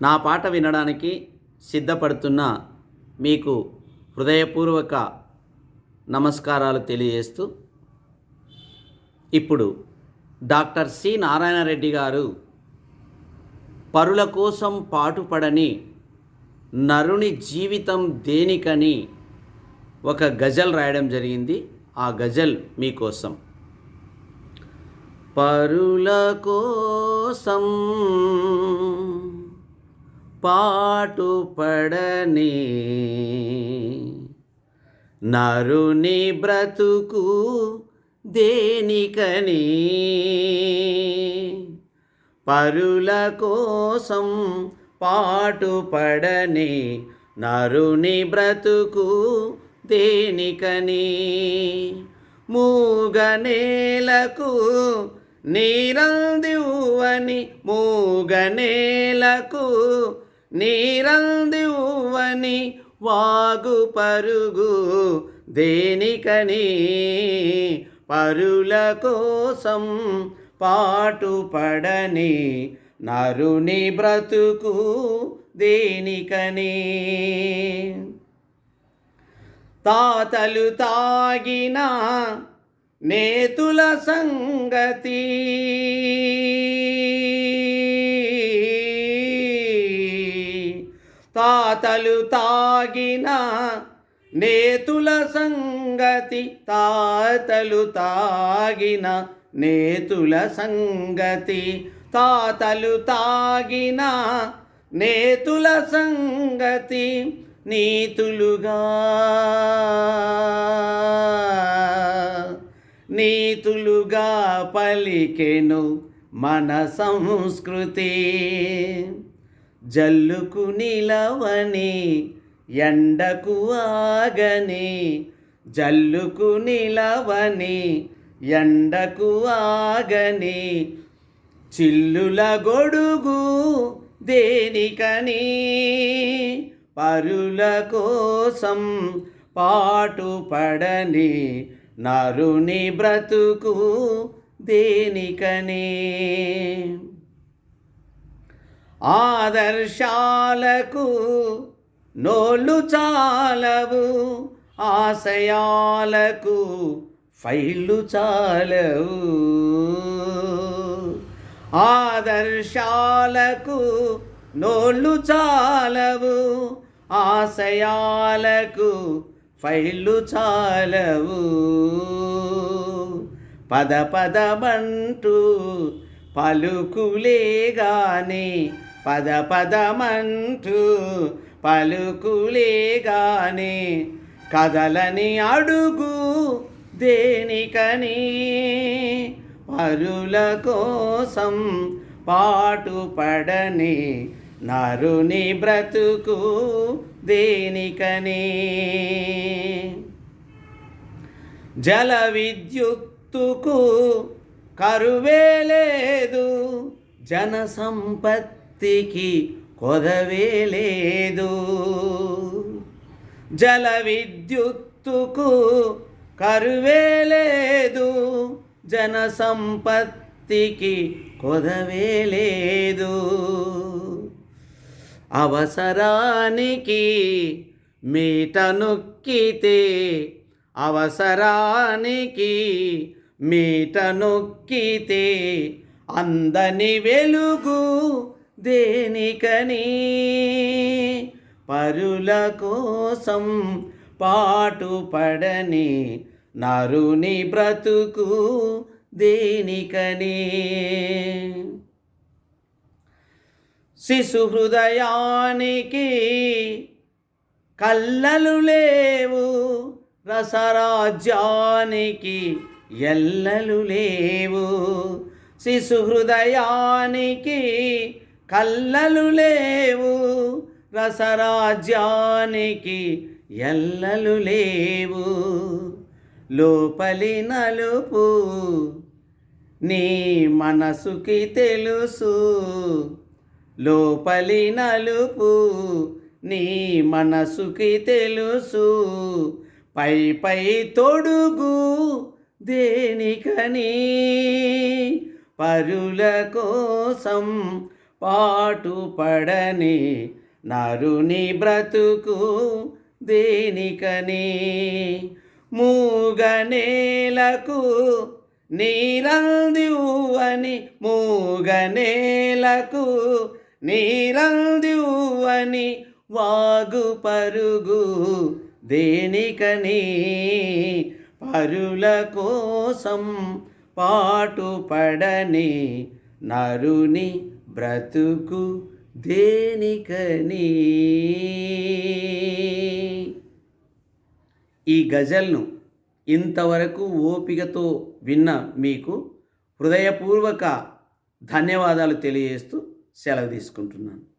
నా పాట వినడానికి సిద్ధపడుతున్న మీకు హృదయపూర్వక నమస్కారాలు తెలియజేస్తూ ఇప్పుడు డాక్టర్ సి నారాయణ రెడ్డి గారు పరుల కోసం పాటుపడని నరుని జీవితం దేనికని ఒక గజల్ రాయడం జరిగింది. ఆ గజల్ మీకోసం పరుల కోసం పాటుపడని. నరుని బ్రతుకు దేనికని? పరుల కోసం పాటుపడని. నరుని బ్రతుకు దేనికని? మూగనేలకు నీరందివ్వని మూగనేలకు నీరందివ్వని వాగు పరుగు దేనికని? పరుల కోసం పాటుపడని నరుని బ్రతుకు దేనికని? తాతలు తాగిన నేతుల సంగతి తాతలు తాగిన నేతుల సంగతి తాతలు తాగిన నేతుల సంగతి తాతలు తాగిన నేతుల సంగతి నీతులుగా. నీతులుగా పలికెను మన సంస్కృతి. జల్లుకు నిలవని ఎండకు ఆగని జల్లుకు నిలవని ఎండకు ఆగని చిల్లుల గొడుగు దేనికని పరుల కోసం పాటుపడని నరుని బ్రతుకు దేనికని. ఆదర్శాలకు నోళ్ళు చాలవు ఆశయాలకు ఫైళ్ళు చాలవు. ఆదర్శాలకు నోళ్ళు చాలవు ఆశయాలకు ఫైళ్ళు చాలవు. పద పదమంటూ పలుకులే పద పదమంటూ పలుకులేగానే కదలని అడుగు దేనికని? పరుల కోసం పాటుపడని నరుని బ్రతుకు దేనికని? జల విద్యుత్తుకు కరువే లేదు జన సంపత్తికి కొదవే లేదు జల విద్యుత్తుకు కరువే లేదు జన సంపత్తికి కొదవే లేదు అవసరానికి మీట నొక్కితే అవసరానికి మీట నొక్కితే అందని వెలుగు దేనికని? పరుల కోసం పాటుపడని నరుని బ్రతుకు దేనికని? శిశు హృదయానికి కళ్ళలు లేవు రసరాజ్యానికి ఎల్లలు లేవు. శిశు హృదయానికి కల్లలు లేవు రసరాజ్యానికి ఎల్లలు లేవు. లోపలి నలుపు నీ మనసుకి తెలుసు. లోపలి నలుపు నీ మనసుకి తెలుసు. పై పై తొడుగు దేనికని? పరుల కోసం పాటు పడని నరుని బ్రతుకు దేనికని? మూగనేలకు నీరందివ్వని మూగనేలకు నీరందివని వాగు పరుగు దేనికని? పరుల కోసం పాటు పడని నరుని బ్రతుకు దేనికని? ఈ గజల్ను ఇంతవరకు ఓపికతో విన్న మీకు హృదయపూర్వక ధన్యవాదాలు తెలియజేస్తూ సెలవు తీసుకుంటున్నాను.